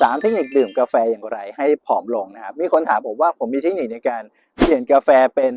สามเทคนิคดื่มกาแฟอย่างไรให้ผอมลงนะครับ มีคนถามผมว่าผมมีเทคนิคในการเปลี่ยนกาแฟเป็น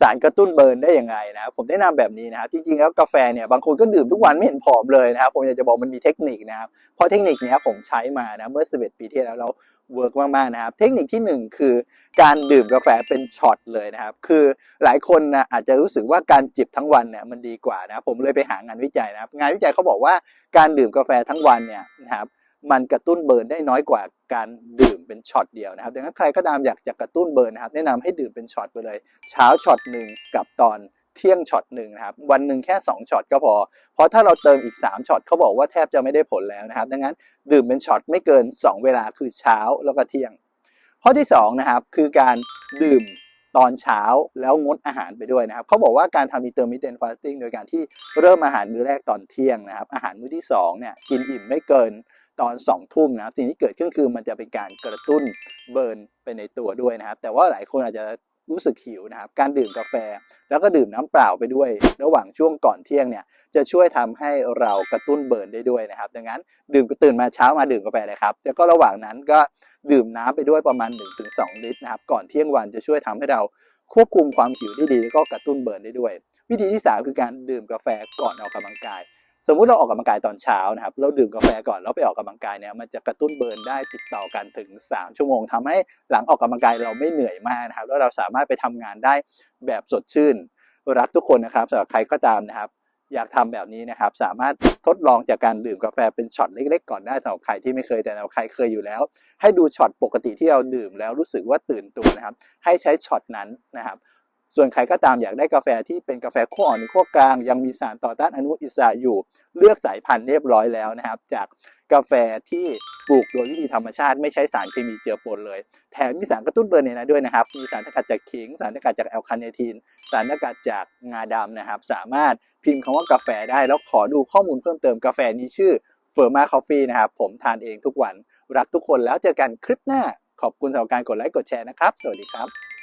สารกระตุ้นเบิร์นได้ยังไงนะครับผมแนะนำแบบนี้นะครับจริงๆแล้วกาแฟเนี่ยบางคนก็ดื่มทุกวันไม่เห็นผอมเลยนะครับผมอยากจะบอกมันมีเทคนิคนะครับเพราะเทคนิคนี้ผมใช้มานะเมื่อ 11 ปีที่แล้วเราเวิร์กมากๆนะครับ เทคนิคที่หนึ่งคือการดื่มกาแฟเป็นช็อตเลยนะครับ คือหลายคนนะอาจจะรู้สึกว่าการจิบทั้งวันเนี่ยมันดีกว่านะผมเลยไปหางานวิจัยนะครับ งานวิจัยเขาบอกว่าการดื่มกาแฟทั้งวันเนี่ยนะครับ มันกระตุ้นเบิร์นได้น้อยกว่าการดื่มเป็นช็อตเดียวนะครับดังนั้นใครก็ตามอยากจะกระตุ้นเบิร์นนะครับ แนะนำให้ดื่มเป็นช็อตไปเลย เช้าช็อตหนึ่งกับตอนเที่ยงช็อตหนึ่งนะครับวันหนึ่งแค่ 2ช็อตก็พอ เพราะถ้าเราเติมอีก 3ช็อตเขาบอกว่าแทบจะไม่ได้ผลแล้วนะครับ ดังนั้นดื่มเป็นช็อตไม่เกิน 2 เวลาคือเช้าแล้วก็เที่ยง ข้อที่2นะครับคือการดื่มตอนเช้าแล้วงดอาหารไปด้วยนะครับเขาบอกว่าการทำ intermittent fasting โดยการที่เริ่มอาหารมื้อแรกตอนเที่ยงนะครับอาหารมื้อที่2เนี่ยกินอิ่มไม่เกิน ตอน2องทุ่มนะครับสิ่งที่เกิดขึ้นคือมันจะเป็นการกระตุ้นเบิร์นไปในตัวด้วยนะครับ แต่ว่าหลายคนอาจจะรู้สึกหิวนะครับการดื่มกาแฟ แล้วก็ดื่มน้ำเปล่าไปด้วย ระหว่างช่วงก่อนเที่ยงเนี่ยจะช่วยทำให้เรากระตุ้นเบิร์นได้ด้วยนะครับ ดังนั้นดื่มตื่นมาเช้ามาดื่มกาแฟเลยครับแล้วก็ระหว่างนั้นก็ดื่มน้ำไปด้วยประมาณ 1-2 ลิตรนะครับก่อนเที่ยงวันจะช่วยทำให้เราควบคุมความหิวได้ดีแล้วก็กระตุ้นเบิร์นได้ด้วย วิธีที่สามคือการดื่มกาแฟก่อนออกกำลังกาย สมมุติเราออกกำลังกายตอนเช้านะครับ เราดื่มกาแฟก่อนแล้วไปออกกำลังกายเนี่ยมันจะกระตุ้นเบิร์นได้ติดต่อกันถึง 3 ชั่วโมงทำให้หลังออกกำลังกายเราไม่เหนื่อยมากนะครับ แล้วเราสามารถไปทำงานได้แบบสดชื่น รักทุกคนนะครับสำหรับใครก็ตามนะครับอยากทำแบบนี้นะครับ สามารถทดลองจากการดื่มกาแฟเป็นช็อตเล็ก ๆ ก่อนได้สำหรับใครที่ไม่เคยแต่สำหรับใครเคยอยู่แล้ว ให้ดูช็อตปกติที่เราดื่มแล้วรู้สึกว่าตื่นตัวนะครับ ให้ใช้ช็อตนั้นนะครับ ส่วนใครก็ตามอยากได้กาแฟที่เป็นกาแฟขั้วอ่อนหรือขั้วกลาง ยังมีสารต่อต้านอนุมูลอิสระอยู่ เลือกสายพันธุ์เรียบร้อยแล้วนะครับ จากกาแฟที่ปลูกโดยวิธีธรรมชาติไม่ใช้สารเคมีเจือปนเลย แถมมีสารกระตุ้นเบิร์นในนั้นด้วยนะครับ มีสารสกัดจากขิง สารสกัดจากแอลคาเนทีน สารสกัดจากงาดำนะครับ สามารถพิมพ์คำว่ากาแฟได้แล้วขอดูข้อมูลเพิ่มเติมกาแฟนี้ชื่อเฟอร์มาคอฟฟี่นะครับ ผมทานเองทุกวัน รักทุกคนแล้วเจอกันคลิปหน้า ขอบคุณสำหรับการกดไลค์กดแชร์นะครับ สวัสดีครับ